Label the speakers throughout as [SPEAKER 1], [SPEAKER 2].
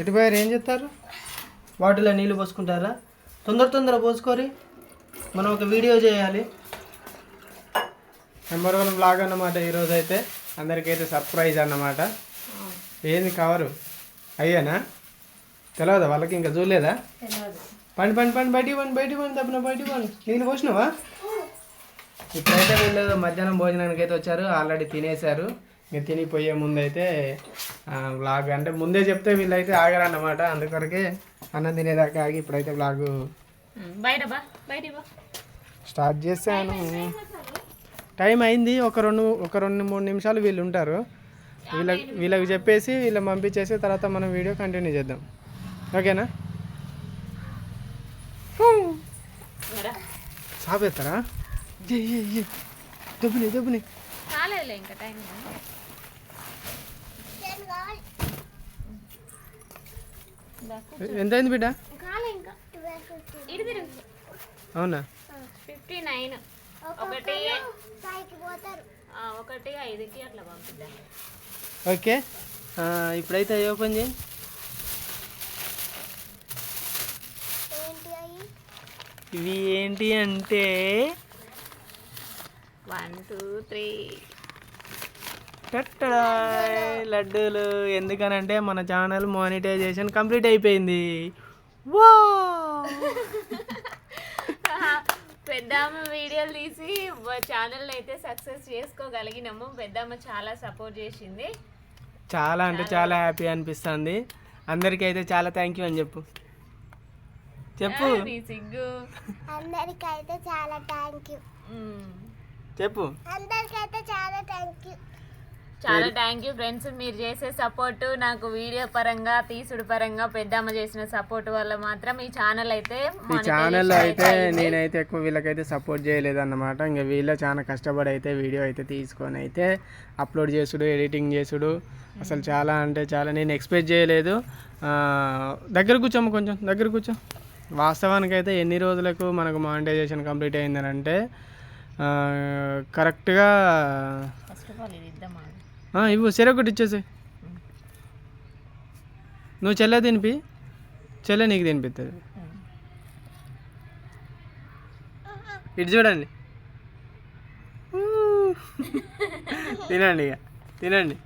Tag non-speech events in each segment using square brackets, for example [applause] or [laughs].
[SPEAKER 1] ఎటు పోయారు ఏం చేస్తారు? వాటిలో నీళ్ళు పోసుకుంటారా? తొందర తొందర పోసుకోరి. మనం ఒక వీడియో చేయాలి. నెంబర్ వన్ బ్లాగ్ అన్నమాట ఈరోజు అయితే అందరికైతే సర్ప్రైజ్ అన్నమాట. ఏంది కవరు? అయ్యానా? తెలియదా వాళ్ళకి ఇంకా చూడలేదా? పండి పండి పండి బయటికి పండి బయటికి పండి తప్పిన బయటికి పండి. నీళ్ళు పోసినావా? ఇప్పుడైతే వీళ్ళు మధ్యాహ్నం భోజనానికి అయితే వచ్చారు. ఆల్రెడీ తినేశారు. ఇంకా తినిపోయే ముందు అయితే వ్లాగ్ అంటే ముందే చెప్తే వీళ్ళైతే ఆగరన్నమాట. అందుకొరకే అన్నం తినేదాకా ఆగి ఇప్పుడైతే వ్లాగ్
[SPEAKER 2] బయట బా బయట బా.
[SPEAKER 1] స్టార్ట్ చేశాను టైం అయింది. ఒక రెండు ఒక రెండు మూడు నిమిషాలు వీళ్ళు ఉంటారు. వీళ్ళకి వీళ్ళకి చెప్పేసి వీళ్ళని పంపించేసి తర్వాత మనం వీడియో కంటిన్యూ చేద్దాం. ఓకేనా? సాపేస్తారా దెబ్బని దెబ్బని.
[SPEAKER 2] ఇంకా టైం
[SPEAKER 1] ఎంత అయింది బిడ్డ? అవునా?
[SPEAKER 2] Fifty nine. ఒకటి. ఒకటి ఐదుకి అట్లా పంపిద్దాం.
[SPEAKER 1] ఓకే. ఇప్పుడైతే అవి ఓపెన్ చేయి. ఇవి ఏంటి అంటే
[SPEAKER 2] వన్ టూ త్రీ.
[SPEAKER 1] లడ్డూలు. ఎందుకనంటే మన ఛానల్ మానిటైజేషన్ కంప్లీట్ అయిపోయింది. వా
[SPEAKER 2] పెద్దమ్మ వీడియోలు తీసి ఛానల్ అయితే సక్సెస్ చేసుకోగలిగినాము. పెద్దమ్మ చాలా సపోర్ట్ చేసింది.
[SPEAKER 1] చాలా అంటే చాలా హ్యాపీ అనిపిస్తుంది. అందరికీ అయితే చాలా థ్యాంక్ యూ అని చెప్పు. చెప్పు.
[SPEAKER 2] సిగ్గు.
[SPEAKER 3] అందరికైతే చాలా థ్యాంక్ యూ.
[SPEAKER 1] చెప్పు.
[SPEAKER 3] అందరికైతే చాలా థ్యాంక్ యూ.
[SPEAKER 2] చాలా థ్యాంక్ యూ ఫ్రెండ్స్ మీరు చేసే సపోర్ట్ నాకు వీడియో పరంగా తీసుడు పరంగా పెద్దమ్మ చేసిన సపోర్ట్ వల్ల మాత్రం ఈ ఛానల్ అయితే
[SPEAKER 1] ఈ ఛానల్లో అయితే నేనైతే ఎక్కువ వీళ్ళకైతే సపోర్ట్ చేయలేదు అన్నమాట ఇంకా వీళ్ళ చాలా కష్టపడి అయితే వీడియో అయితే తీసుకొని అయితే అప్లోడ్ చేసుడు ఎడిటింగ్ చేసుడు. అసలు చాలా అంటే చాలా నేను ఎక్స్పెక్ట్ చేయలేదు. దగ్గర కూర్చోమ్మ కొంచెం దగ్గర కూర్చో. వాస్తవానికి అయితే ఎన్ని రోజులకు మనకు మానిటైజేషన్ కంప్లీట్ అయిందని అంటే కరెక్ట్గా ఇవ్వు సరే ఒకటి ఇచ్చేసి నువ్వు చెల్లె తినిపి. చెల్లె నీకు తినిపిస్తుంది ఇటు చూడండి. తినండి ఇక తినండి.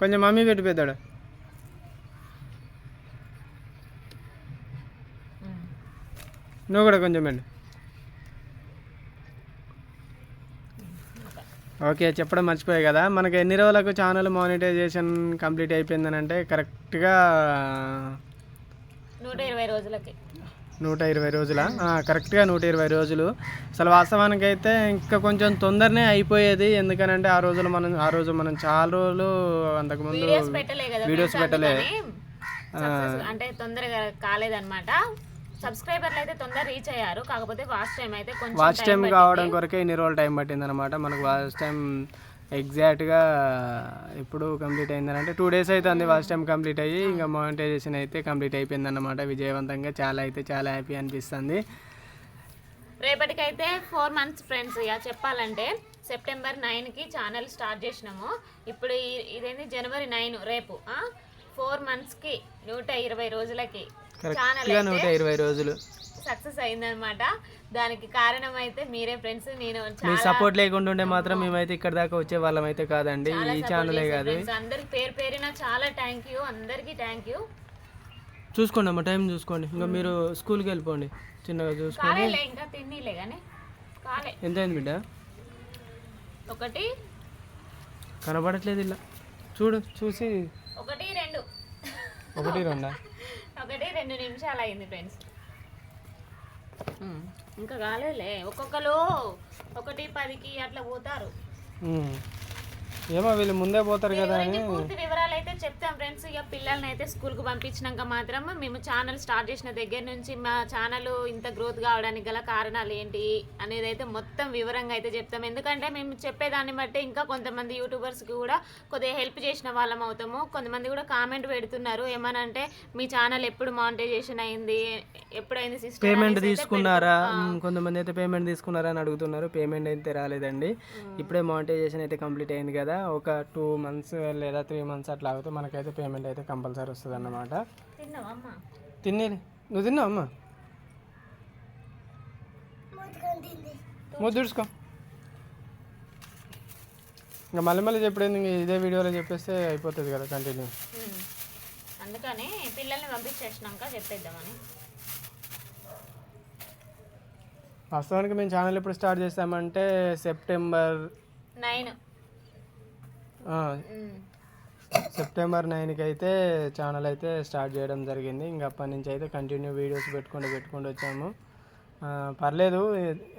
[SPEAKER 1] కొంచెం మమ్మీ పెట్టి పెద్దాడు నువ్వు కూడా కొంచెం పెట్టు ఓకే చెప్పడం మర్చిపోయాయి కదా. మనకి ఎన్ని రోజులకు ఛానల్ మానిటైజేషన్ కంప్లీట్ అయిపోయిందని అంటే కరెక్ట్గా
[SPEAKER 2] నూట ఇరవై రోజులకి.
[SPEAKER 1] నూట ఇరవై రోజుల? కరెక్ట్గా నూట ఇరవై రోజులు. అసలు వాస్తవానికి అయితే ఇంకా కొంచెం తొందరనే అయిపోయేది. ఎందుకనంటే ఆ రోజులు మనం ఆ రోజు మనం చాలా రోజులు అంతకుముందు
[SPEAKER 2] వీడియోస్ పెట్టలే అంటే తొందరగా కాలేదన్నమాట. సబ్స్క్రైబర్లు అయితే తొందర రీచ్ అయ్యారు. కాకపోతే వాచ్ టైం అయితే కొంచెం
[SPEAKER 1] వాచ్ టైం కావడం కొరకే ఇన్ని రోజులు టైం పట్టింది అనమాట మనకు వాచ్ టైం ఎగ్జాక్ట్గా ఇప్పుడు కంప్లీట్ అయిందనంటే టూ డేస్ అవుతుంది వాచ్ టైం కంప్లీట్ అయ్యి ఇంకా మానిటైజేషన్ అయితే కంప్లీట్ అయిపోయింది అనమాట విజయవంతంగా చాలా అయితే చాలా హ్యాపీ అనిపిస్తుంది.
[SPEAKER 2] రేపటికైతే ఫోర్ మంత్స్ ఫ్రెండ్స్ ఇక చెప్పాలంటే సెప్టెంబర్ నైన్కి ఛానల్ స్టార్ట్ చేసినాము. ఇప్పుడు ఇదేంటి జనవరి నైన్ రేపు ఫోర్ మంత్స్కి నూట ఇరవై రోజులకి
[SPEAKER 1] కరెక్ట్గా నూట ఇరవై రోజులు.
[SPEAKER 2] సక్సెస్ అయిందనమాట దానికి కారణం అయితే మీరే ఫ్రెండ్స్ నేను
[SPEAKER 1] మీ సపోర్ట్ లేకుండా ఉంటే మాత్రం మేమైతే ఇక్కడ దాకా వచ్చే వాళ్ళం అయితే కాదండి ఈ ఛానలే కాదు.
[SPEAKER 2] అందరికి పేరు పేరున చాలా థ్యాంక్ యూ అందరికి థ్యాంక్ యూ
[SPEAKER 1] చూసుకోండి అమ్మ టైం చూసుకోండి. ఇంకా మీరు స్కూల్కి వెళ్ళిపోండి. చిన్నగా చూసుకోండి.
[SPEAKER 2] ఇంకా తిన్నీలే కానీ.
[SPEAKER 1] ఎంత అయింది బిడ్డ?
[SPEAKER 2] ఒకటి.
[SPEAKER 1] కనబడట్లేదు ఇలా. చూడు చూసి.
[SPEAKER 2] ఒకటి రెండు.
[SPEAKER 1] ఒకటి రెండా?
[SPEAKER 2] ఒకటి రెండు నిమిషాలు అయింది ఫ్రెండ్స్. ఇంకా కాలేదులే. ఒక్కొక్కరు ఒకటి పదికి అట్లా పోతారు.
[SPEAKER 1] ఏమో వీళ్ళు ముందే పోతారు కదా అని.
[SPEAKER 2] పూర్తి వివరాలు అయితే చెప్తాం ఫ్రెండ్స్. ఇక పిల్లల్ని అయితే స్కూల్కి పంపించినాక మాత్రం మేము ఛానల్ స్టార్ట్ చేసిన దగ్గర నుంచి మా ఛానల్ ఇంత గ్రోత్ కావడానికి గల కారణాలు ఏంటి అనేది అయితే మొత్తం వివరంగా అయితే చెప్తాం. ఎందుకంటే మేము చెప్పేదాన్ని బట్టి ఇంకా కొంతమంది యూట్యూబర్స్కి కూడా కొద్దిగా హెల్ప్ చేసిన వాళ్ళం అవుతాము. కొంతమంది కూడా కామెంట్ పెడుతున్నారు. ఏమనంటే మీ ఛానల్ ఎప్పుడు మానిటైజేషన్ అయింది? ఎప్పుడైంది సిస్టమ్
[SPEAKER 1] పేమెంట్ తీసుకున్నారా? కొంతమంది అయితే పేమెంట్ తీసుకున్నారా అని అడుగుతున్నారు. పేమెంట్ అయితే రాలేదండి ఇప్పుడే మానిటైజేషన్ అయితే కంప్లీట్ అయింది కదా. ఒక టూ మంత్స్ లేదా త్రీ మంత్స్ అట్లా అవుతే మనకైతే పేమెంట్ అయితే కంపల్సరీ వస్తుంది అన్నమాట
[SPEAKER 2] తిన్నావా అమ్మా?
[SPEAKER 1] తిని నువ్వు తిన్నావు అమ్మా? ముద్దు తుడుచుకో ఇంకా మళ్ళీ మళ్ళీ చెప్పలేదు ఇంక ఇదే వీడియోలో చెప్పేస్తే అయిపోతుంది కదా కంటిన్యూ.
[SPEAKER 2] అందుకని పిల్లల్ని పంపించేసినాక చెప్పేద్దామని.
[SPEAKER 1] వాస్తవానికి మేము ఛానల్ ఎప్పుడు స్టార్ట్ చేస్తామంటే సెప్టెంబర్
[SPEAKER 2] నైన్
[SPEAKER 1] సెప్టెంబర్ నైన్కి అయితే ఛానల్ అయితే స్టార్ట్ చేయడం జరిగింది. ఇంకా అప్పటి నుంచి అయితే కంటిన్యూ వీడియోస్ పెట్టుకుంటూ పెట్టుకుంటూ వచ్చాము. పర్లేదు.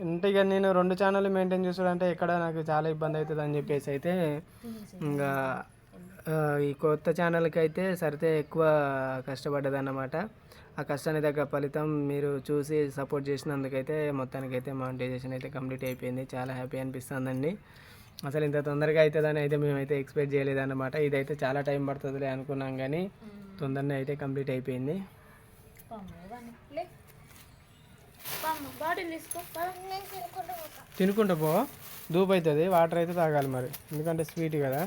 [SPEAKER 1] అంటే ఇక నేను రెండు ఛానల్ మెయింటైన్ చేసాడంటే ఎక్కడ నాకు చాలా ఇబ్బంది అవుతుంది అని చెప్పేసి అయితే ఇంకా ఈ కొత్త ఛానల్కి అయితే సరితే ఎక్కువ కష్టపడ్డది అన్నమాట ఆ కష్టానికి తగ్గ ఫలితం మీరు చూసి సపోర్ట్ చేసినందుకైతే మొత్తానికైతే మానిటైజేషన్ అయితే కంప్లీట్ అయిపోయింది. చాలా హ్యాపీ అనిపిస్తుందండి. అసలు ఇంత తొందరగా అవుతుందని అయితే మేమైతే ఎక్స్పెక్ట్ చేయలేదన్నమాట. ఇదైతే చాలా టైం పడుతుందిలే అనుకున్నాం కానీ తొందరనే అయితే కంప్లీట్ అయిపోయింది. తినుకుంటూ పో. దూపు అవుతుంది వాటర్ అయితే తాగాలి మరి. ఎందుకంటే స్వీట్ కదా.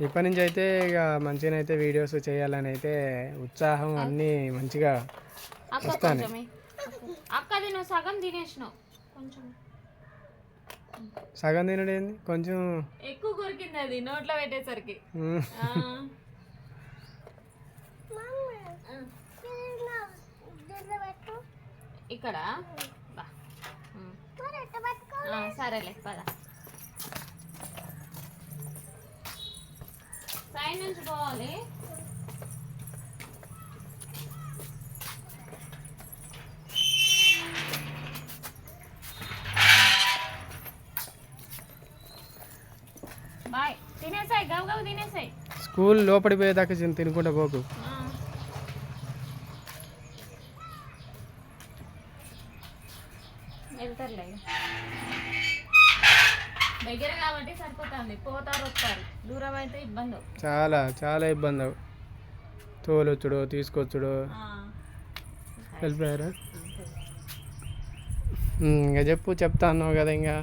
[SPEAKER 1] ఇప్పటి నుంచి అయితే ఇక మంచిగా అయితే వీడియోస్ చేయాలని అయితే ఉత్సాహం అన్నీ మంచిగా
[SPEAKER 2] ఇ- అక్కది నువ్వు సగం తినేసినావు. కొంచెం.
[SPEAKER 1] సగం తినడం ఏంది కొంచెం
[SPEAKER 2] ఎక్కువ కొరికింది అది నోట్లో పెట్టేసరికి. ఇక్కడ? సరేలే పద. సైడ్ నుంచి పోవాలి.
[SPEAKER 1] స్కూల్ లోపలికి పోయేదాకా తిన్- తినుకుంటా పోకు
[SPEAKER 2] వెళ్తారులే. దగ్గర కాబట్టి సరిపోతుంది. పోతారు వస్తారు. దూరం అయితే ఇబ్బంది.
[SPEAKER 1] చాలా చాలా ఇబ్బంది. తోలొచ్చుడు తీసుకొచ్చుడు. వెళ్ళిపోయారా ఇంకా చెప్పు చెప్తా అన్నావు కదా ఇంకా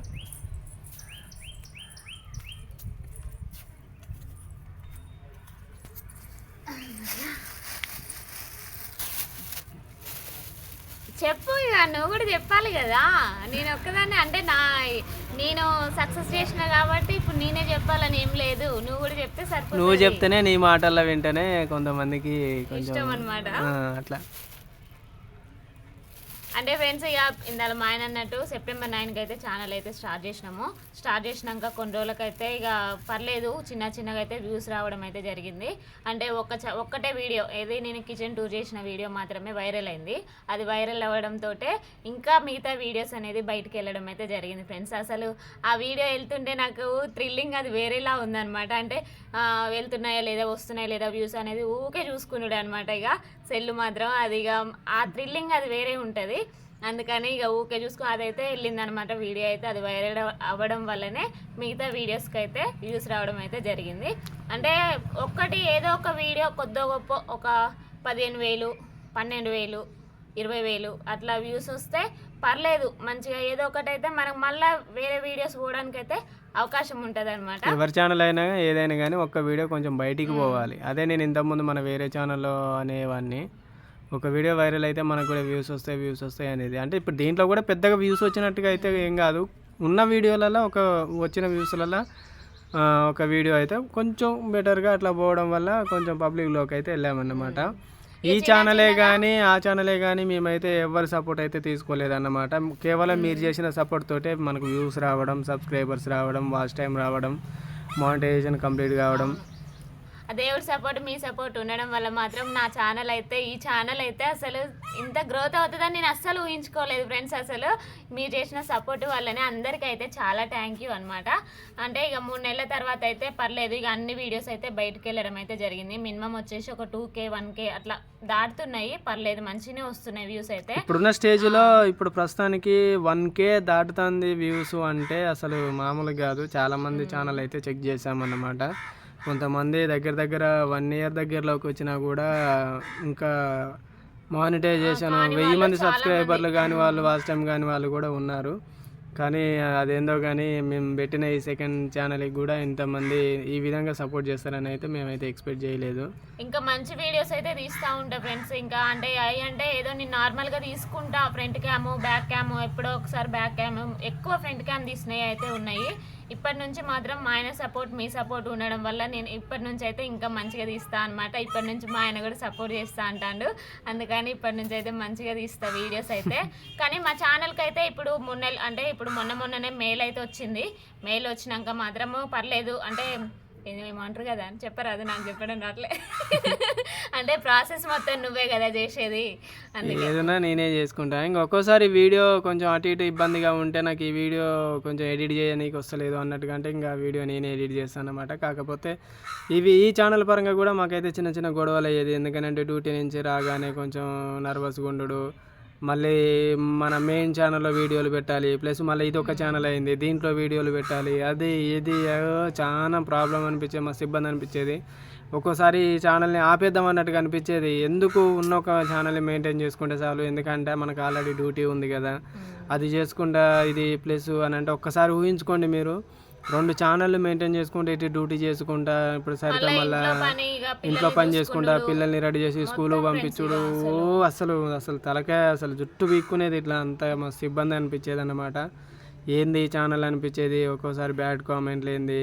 [SPEAKER 2] చెప్పు ఇక నువ్వు కూడా చెప్పాలి కదా. నేను ఒక్కదాన్ని అంటే నా నేను సక్సెస్ చేసిన కాబట్టి ఇప్పుడు నేనే చెప్పాలని ఏం లేదు. నువ్వు కూడా చెప్తే
[SPEAKER 1] నువ్వు
[SPEAKER 2] సరిపోతుంది.
[SPEAKER 1] చెప్తేనే నీ మాటల్లో వింటేనే కొంతమందికి కొంచెం
[SPEAKER 2] ఇష్టం అనమాట
[SPEAKER 1] ఆ, అట్లా.
[SPEAKER 2] అంటే ఫ్రెండ్స్ ఇక ఇందాక మా ఆయన అన్నట్టు సెప్టెంబర్ నైన్కి అయితే ఛానల్ అయితే స్టార్ట్ చేసినాము. స్టార్ట్ చేసినాక కొన్ని రోజులకైతే ఇక పర్లేదు చిన్న చిన్నగా అయితే వ్యూస్ రావడం అయితే జరిగింది. అంటే ఒక్క ఒక్కటే వీడియో ఏది నేను కిచెన్ టూర్ చేసిన వీడియో మాత్రమే వైరల్ అయింది. అది వైరల్ అవ్వడంతో ఇంకా మిగతా వీడియోస్ అనేది బయటికి వెళ్ళడం అయితే జరిగింది ఫ్రెండ్స్ అసలు ఆ వీడియో వెళ్తుంటే నాకు థ్రిల్లింగ్ అది వేరేలా ఉందన్నమాట. అంటే వెళ్తున్నాయా లేదా వస్తున్నాయా లేదా వ్యూస్ అనేది ఊకే చూసుకున్నాడు అనమాట ఇక. సెల్ మాత్రం అది ఇక ఆ థ్రిల్లింగ్ అది వేరే ఉంటుంది. అందుకని ఇక ఊకే చూసుకో అదైతే వెళ్ళిందనమాట వీడియో అయితే అది వైరల్ అవ్వడం వల్లనే మిగతా వీడియోస్కి అయితే వ్యూస్ రావడం అయితే జరిగింది. అంటే ఒక్కటి ఏదో ఒక వీడియో కొద్దో గొప్ప ఒక పదిహేను వేలు పన్నెండు వేలు ఇరవై వేలు అట్లా వ్యూస్ వస్తే పర్లేదు మంచిగా ఏదో ఒకటి అయితే మనకు మళ్ళీ వేరే వీడియోస్ పోవడానికి అయితే అవకాశం ఉంటుంది అనమాట
[SPEAKER 1] ఎవరి ఛానల్ అయినా ఏదైనా కానీ ఒక్క వీడియో కొంచెం బయటికి పోవాలి. అదే నేను ఇంతకుముందు మన వేరే ఛానల్లో అనేవాడిని ఒక వీడియో వైరల్ అయితే మనకు కూడా వ్యూస్ వస్తాయి వ్యూస్ వస్తాయి అనేది. అంటే ఇప్పుడు దీంట్లో కూడా పెద్దగా వ్యూస్ వచ్చినట్టుగా అయితే ఏం కాదు. ఉన్న వీడియోలలో ఒక వచ్చిన వ్యూస్లలో ఒక వీడియో అయితే కొంచెం బెటర్గా అట్లా పోవడం వల్ల కొంచెం పబ్లిక్లోకి అయితే వెళ్ళామన్నమాట. ఈ ఛానలే కానీ ఆ ఛానలే కానీ మేమైతే ఎవరి సపోర్ట్ అయితే తీసుకోలేదన్నమాట. కేవలం మీరు చేసిన సపోర్ట్ తోటే మనకు వ్యూస్ రావడం సబ్స్క్రైబర్స్ రావడం వాచ్ టైం రావడం మానిటైజేషన్ కంప్లీట్ కావడం
[SPEAKER 2] దేవుడి సపోర్ట్ మీ సపోర్ట్ ఉండడం వల్ల మాత్రం నా ఛానల్ అయితే ఈ ఛానల్ అయితే అసలు ఇంత గ్రోత్ అవుతుందని నేను అస్సలు ఊహించుకోలేదు ఫ్రెండ్స్ అసలు మీరు చేసిన సపోర్ట్ వల్లనే అందరికీ అయితే చాలా థ్యాంక్ యూ అనమాట అంటే ఇక మూడు నెలల తర్వాత అయితే పర్లేదు ఇక అన్ని వీడియోస్ అయితే బయటకు వెళ్ళడం అయితే జరిగింది. మినిమం వచ్చేసి ఒక టూ కే వన్ కే అట్లా దాటుతున్నాయి. పర్లేదు మంచిగానే వస్తున్నాయి వ్యూస్ అయితే.
[SPEAKER 1] ఇప్పుడున్న స్టేజ్లో ఇప్పుడు ప్రస్తుతానికి వన్ కే దాటుతుంది వ్యూస్ అంటే అసలు మామూలు కాదు. చాలా మంది ఛానల్ అయితే చెక్ చేసామన్నమాట కొంతమంది దగ్గర దగ్గర వన్ ఇయర్ దగ్గరలోకి వచ్చినా కూడా ఇంకా మానిటైజేషన్ వెయ్యి మంది సబ్స్క్రైబర్లు కానీ వాళ్ళు వాచ్ టైం కానీ వాళ్ళు కూడా ఉన్నారు. కానీ అదేందో కానీ మేము పెట్టిన ఈ సెకండ్ ఛానల్కి కూడా ఇంతమంది ఈ విధంగా సపోర్ట్ చేస్తారని అయితే మేమైతే ఎక్స్పెక్ట్ చేయలేదు.
[SPEAKER 2] ఇంకా మంచి వీడియోస్ అయితే తీస్తూ ఉంటా ఫ్రెండ్స్ ఇంకా అంటే అవి అంటే ఏదో నేను నార్మల్గా తీసుకుంటా ఫ్రంట్ క్యామ్ బ్యాక్ క్యామ్ ఎప్పుడో ఒకసారి బ్యాక్ క్యామ్ ఎక్కువ ఫ్రంట్ క్యామ్ తీసినవి అయితే ఉన్నాయి. ఇప్పటి నుంచి మాత్రం మా ఆయన సపోర్ట్ మీ సపోర్ట్ ఉండడం వల్ల నేను ఇప్పటి నుంచి అయితే ఇంకా మంచిగా తీస్తా అనమాట ఇప్పటి నుంచి మా ఆయన కూడా సపోర్ట్ చేస్తా అంటాడు. అందుకని ఇప్పటి నుంచి అయితే మంచిగా తీస్తా వీడియోస్ అయితే. కానీ మా ఛానల్కి అయితే ఇప్పుడు మొన్న అంటే ఇప్పుడు మొన్న మొన్ననే మెయిల్ అయితే వచ్చింది. మెయిల్ వచ్చినాక మాత్రము పర్లేదు. అంటే ఏమంటారు కదా అని చెప్పారు అది నాకు చెప్పడం రాట్లే. అంటే ప్రాసెస్ మొత్తం నువ్వే కదా చేసేది అందుకే.
[SPEAKER 1] ఏదైనా నేనే చేసుకుంటా. ఇంకా ఒక్కోసారి వీడియో కొంచెం అటు ఇటు ఇబ్బందిగా ఉంటే నాకు ఈ వీడియో కొంచెం ఎడిట్ చేయడానికి వస్తలేదు అన్నట్టుగా అంటే ఇంకా వీడియో నేనే ఎడిట్ చేస్తాను అనమాట కాకపోతే ఇవి ఈ ఛానల్ పరంగా కూడా మాకైతే చిన్న చిన్న గొడవలు అయ్యేది. ఎందుకంటే డ్యూటీ నుంచి రాగానే కొంచెం నర్వస్గా ఉండడు మళ్ళీ మన మెయిన్ ఛానల్లో వీడియోలు పెట్టాలి. ప్లస్ మళ్ళీ ఇది ఒక ఛానల్ అయింది. దీంట్లో వీడియోలు పెట్టాలి. అది ఇది చాలా ప్రాబ్లం అనిపించేది మస్తు ఇబ్బంది అనిపించేది. ఒక్కోసారి ఈ ఛానల్ని ఆపేద్దాం అన్నట్టుగా అనిపించేది. ఎందుకు ఉన్న ఒక ఛానల్ని మెయింటైన్ చేసుకుంటే చాలు? ఎందుకంటే మనకు ఆల్రెడీ డ్యూటీ ఉంది కదా. అది చేసుకుంటా ఇది ప్లస్ అని అంటే ఒక్కసారి ఊహించుకోండి మీరు. రెండు ఛానళ్ళు మెయింటైన్ చేసుకుంటే ఇటు డ్యూటీ చేసుకుంటా ఇప్పుడు సరిగ్గా మళ్ళీ
[SPEAKER 2] ఇంట్లో పని
[SPEAKER 1] చేసుకుంటా పిల్లల్ని రెడీ చేసి స్కూల్ పంపించుడు. ఓ అసలు అసలు తలకాయ అసలు జుట్టు పీక్కునేది ఇట్లా అంత మస్తు ఇబ్బంది అనిపించేది అన్నమాట. ఏంది ఈ ఛానల్ అనిపించేది? ఒక్కోసారి బ్యాడ్ కామెంట్లు ఏంది?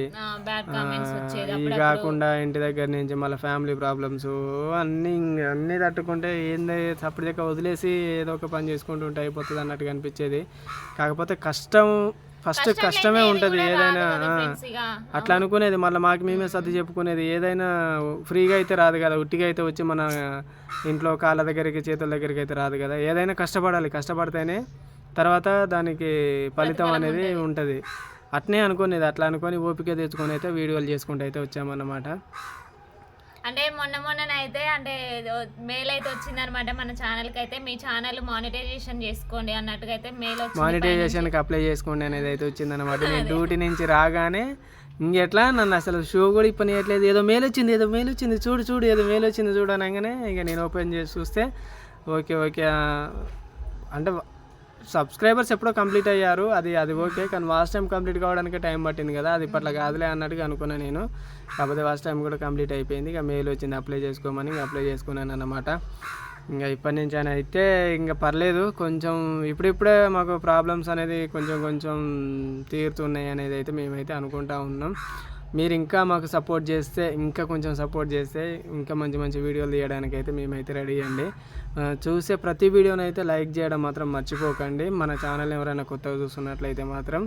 [SPEAKER 1] ఇవి కాకుండా ఇంటి దగ్గర నుంచి మళ్ళీ ఫ్యామిలీ ప్రాబ్లమ్స్ అన్నీ అన్నీ తట్టుకుంటే ఏంది? సపరేట్గా వదిలేసి ఏదో ఒక పని చేసుకుంటూ ఉంటే అయిపోతుంది అన్నట్టుగా అనిపించేది. కాకపోతే కష్టం ఫస్ట్ కష్టమే ఉంటుంది ఏదైనా అట్లా అనుకునేది మళ్ళీ మాకు మేమే సర్ది చెప్పుకునేది ఏదైనా ఫ్రీగా అయితే రాదు కదా ఉట్టిగా అయితే వచ్చి మన ఇంట్లో కాళ్ళ దగ్గరికి చేతుల దగ్గరికి అయితే రాదు కదా. ఏదైనా కష్టపడాలి కష్టపడితేనే తర్వాత దానికి ఫలితం అనేది ఉంటుంది. అట్నే అనుకునేది అట్లా అనుకొని ఓపిక తెచ్చుకొని అయితే వీడియోలు చేసుకుంటూ అయితే వచ్చామన్నమాట.
[SPEAKER 2] అంటే మొన్న మొన్ననైతే అంటే మెయిల్ అయితే వచ్చిందనమాట మన ఛానల్కి అయితే మీ ఛానల్ మానిటైజేషన్ చేసుకోండి అన్నట్టుగా అయితే మెయిల్ వచ్చింది
[SPEAKER 1] మానిటైజేషన్కి అప్లై చేసుకోండి అనేది అయితే వచ్చిందనమాట. నేను డ్యూటీ నుంచి రాగానే ఇంకెట్లా నన్ను అసలు షో కూడా ఇప్పనియట్లేదు. ఏదో మేలు వచ్చింది ఏదో మేలు వచ్చింది చూడు చూడు ఏదో మేలు వచ్చింది చూడు అనగానే ఇక నేను ఓపెన్ చేసి చూస్తే ఓకే ఓకే అంటే సబ్స్క్రైబర్స్ ఎప్పుడో కంప్లీట్ అయ్యారు. అది అది ఓకే కానీ వాస్ట్ టైం కంప్లీట్ కావడానికి టైం పట్టింది కదా. అది ఇప్పట్లో కాదులే అన్నట్టుగా అనుకున్నాను నేను. కాకపోతే వాస్ట్ టైం కూడా కంప్లీట్ అయిపోయింది. ఇక మెయిల్ వచ్చింది అప్లై చేసుకోమని ఇంకా అప్లై చేసుకున్నాను అన్నమాట. ఇంకా ఇప్పటి నుంచి అని అయితే ఇంకా పర్లేదు. కొంచెం ఇప్పుడిప్పుడే మాకు ప్రాబ్లమ్స్ అనేది కొంచెం కొంచెం తీరుతున్నాయి అనేది అయితే మేమైతే అనుకుంటా ఉన్నాం. మీరు ఇంకా మాకు సపోర్ట్ చేస్తే ఇంకా కొంచెం సపోర్ట్ చేస్తే ఇంకా మంచి మంచి వీడియోలు తీయడానికి అయితే మేమైతే రెడీ అండి. చూసే ప్రతి వీడియోని అయితే లైక్ చేయడం మాత్రం మర్చిపోకండి. మన ఛానల్ ఎవరైనా కొత్తగా చూస్తున్నట్లయితే మాత్రం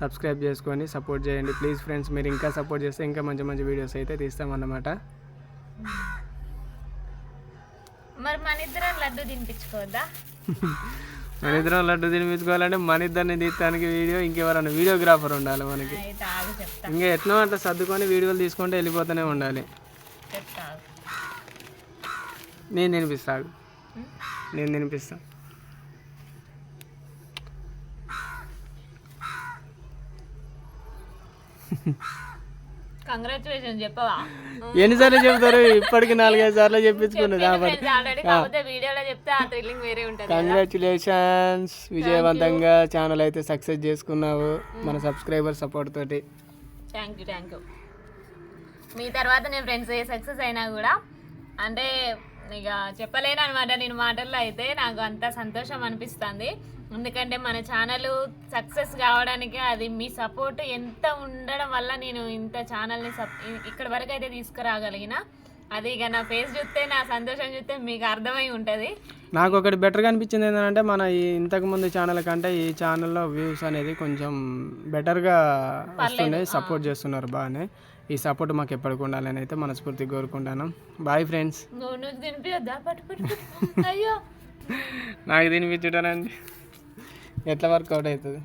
[SPEAKER 1] సబ్స్క్రైబ్ చేసుకొని సపోర్ట్ చేయండి. ప్లీజ్ ఫ్రెండ్స్ మీరు ఇంకా సపోర్ట్ చేస్తే ఇంకా మంచి మంచి వీడియోస్ అయితే తీస్తామన్నమాట.
[SPEAKER 2] మరి మన ఇద్దరం లడ్డు తినిపించుకోవద్దా? [laughs]
[SPEAKER 1] మన ఇద్దరం లడ్డు తినిపించుకోవాలంటే మన ఇద్దరిని తీయడానికి వీడియో ఇంకెవరైనా వీడియోగ్రాఫర్ ఉండాలి మనకి. ఇంకా ఎట్నో అట్లా సర్దుకొని వీడియోలు తీసుకుంటే వెళ్ళిపోతూనే ఉండాలి. నేను తినిపిస్తాను నేను తినిపిస్తా. [laughs]
[SPEAKER 2] కంగ్రాచులేషన్ చెప్పవా?
[SPEAKER 1] ఎన్నిసార్లు చెప్తారు ఇప్పటికి నాలుగైదు సార్లు చెప్పించుకున్నది
[SPEAKER 2] వీడియోలో చెప్తే ఆ థ్రిల్లింగ్ వేరే ఉంటుంది
[SPEAKER 1] కంగ్రాచులేషన్స్ విజయవంతంగా ఛానల్ అయితే సక్సెస్ చేసుకున్నావు మన సబ్స్క్రైబర్ సపోర్ట్ తోటి.
[SPEAKER 2] థ్యాంక్ యూ థ్యాంక్ యూ మీ తర్వాత నేను ఫ్రెండ్స్ ఏ సక్సెస్ అయినా కూడా అంటే ఇక చెప్పలేను అనమాట నేను మాటల్లో అయితే నాకు అంత సంతోషం అనిపిస్తుంది. ఎందుకంటే మన ఛానల్ సక్సెస్ కావడానికి అది మీ సపోర్ట్ ఎంత ఉండడం వల్ల నేను ఇంత ఛానల్ని సప్ ఇక్కడ వరకు అయితే తీసుకురాగలిగిన. అది ఇక నా ఫేస్ చూస్తే నా సంతోషం చూస్తే మీకు అర్థమై ఉంటుంది.
[SPEAKER 1] నాకు ఒకటి బెటర్గా అనిపించింది ఏంటంటే మన ఈ ఇంతకు ముందు ఛానల్ కంటే ఈ ఛానల్లో వ్యూస్ అనేది కొంచెం బెటర్గా వస్తున్నాయి సపోర్ట్ చేస్తున్నారు బాగానే. ఈ సపోర్ట్ మాకు ఎప్పటికి ఉండాలని అయితే మనస్ఫూర్తిగా కోరుకుంటాను. Bye friends. నాకు తినిపించుటానండి. ఎట్లా వర్కౌట్ అవుతుంది?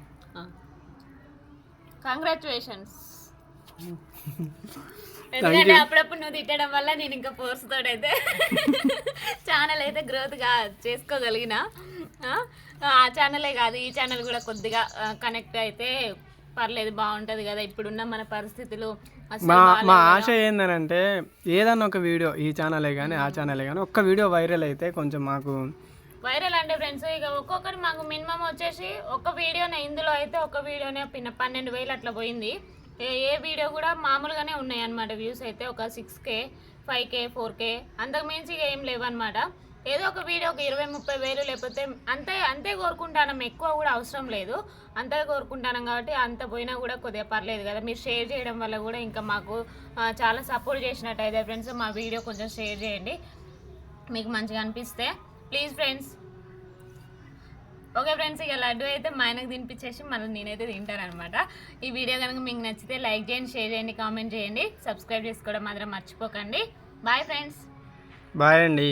[SPEAKER 2] కంగ్రాచులేషన్స్ ఎందుకంటే అప్పుడప్పుడు నువ్వు తిట్టడం వల్ల నేను ఇంకా ఫోర్స్ తోడైతే ఛానల్ అయితే గ్రోత్గా చేసుకోగలిగిన. ఆ, ఛానలే కాదు ఈ ఛానల్ కూడా కొద్దిగా కనెక్ట్ అయితే పర్లేదు బాగుంటుంది కదా. ఇప్పుడున్న మన పరిస్థితులు
[SPEAKER 1] మా మా ఆశ ఏందనంటే ఏదన్నా ఒక వీడియో ఈ ఛానలే కానీ ఆ ఛానలే కానీ ఒక్క వీడియో వైరల్ అయితే కొంచెం మాకు
[SPEAKER 2] వైరల్ అంటే ఫ్రెండ్స్ ఇక ఒక్కొక్కటి మాకు మినిమం వచ్చేసి ఒక వీడియోనే ఇందులో అయితే ఒక వీడియోనే పిన్న పన్నెండు వేలు అట్లా పోయింది. ఏ వీడియో కూడా మామూలుగానే ఉన్నాయి అనమాట వ్యూస్ అయితే ఒక six K five K four K అంతకు మించి ఇక ఏం లేవన్నమాట. ఏదో ఒక వీడియో ఒక ఇరవై ముప్పై వేలు లేకపోతే అంతే అంతే కోరుకుంటాను ఎక్కువ కూడా అవసరం లేదు. అంతే కోరుకుంటాను కాబట్టి అంత పోయినా కూడా కొద్దిగా పర్లేదు కదా. మీరు షేర్ చేయడం వల్ల కూడా ఇంకా మాకు చాలా సపోర్ట్ చేసినట్టు అయితే ఫ్రెండ్స్ మా వీడియో కొంచెం షేర్ చేయండి. మీకు మంచిగా అనిపిస్తే ప్లీజ్ ఫ్రెండ్స్ ఓకే ఫ్రెండ్స్ ఇక లడ్డు అయితే మా ఆయనకు తినిపించేసి మళ్ళీ నేనైతే తింటారనమాట ఈ వీడియో కనుక మీకు నచ్చితే లైక్ చేయండి షేర్ చేయండి కామెంట్ చేయండి. సబ్స్క్రైబ్ చేసుకోవడం మాత్రం మర్చిపోకండి. బాయ్ ఫ్రెండ్స్
[SPEAKER 1] బాయ్ అండి.